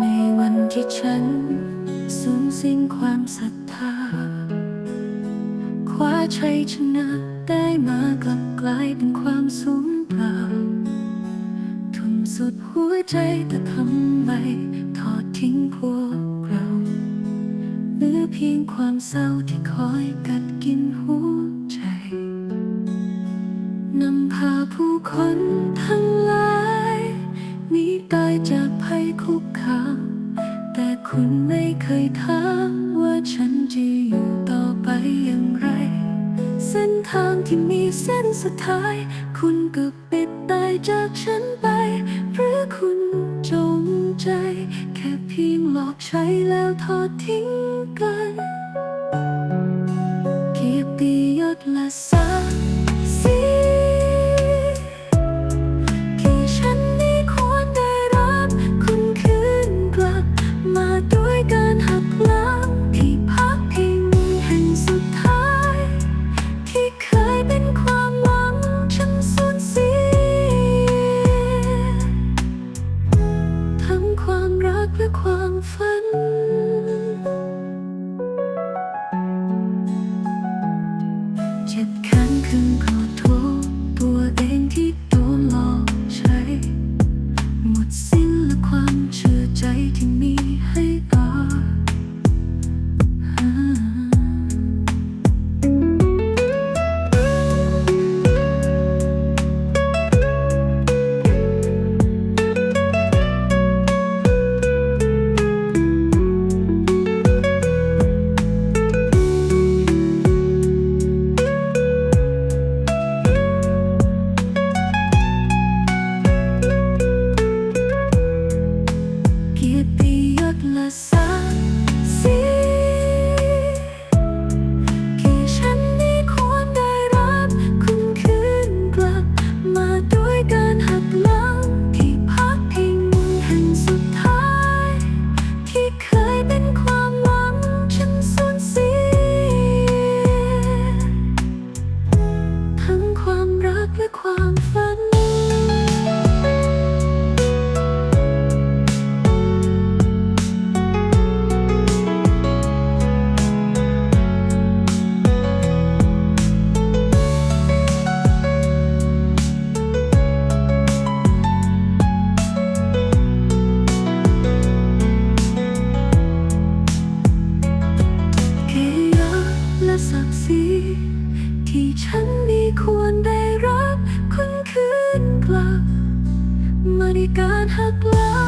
ในวันที่ฉันสูญสิ้นความศรัทธา คว้าชัยชนะได้มากลับกลายเป็นความสูญเปล่า ทุ่มสุดหัวใจแต่ทำไมทอดทิ้งพว พียงความเศร้าที่คอยกัดกินหัวใจ นำพาผู้คนทั้งหลายหนีตายจากภัยคุกคามแต่คุณไม่เคยถามว่าฉันจะอยู่ต่อไปอย่างไร เส้นทางที่มีเส้นสุดท้าย คุณก็ปิดตายจากฉันไป หรือคุณจงใจ พียงหลอกใช้แล้วทอดทิ้งกันเกียรติยศและ ศักดิ์ศรีที่ฉันมีควรได้รับคุณคืนกลับมาในการหักล้ง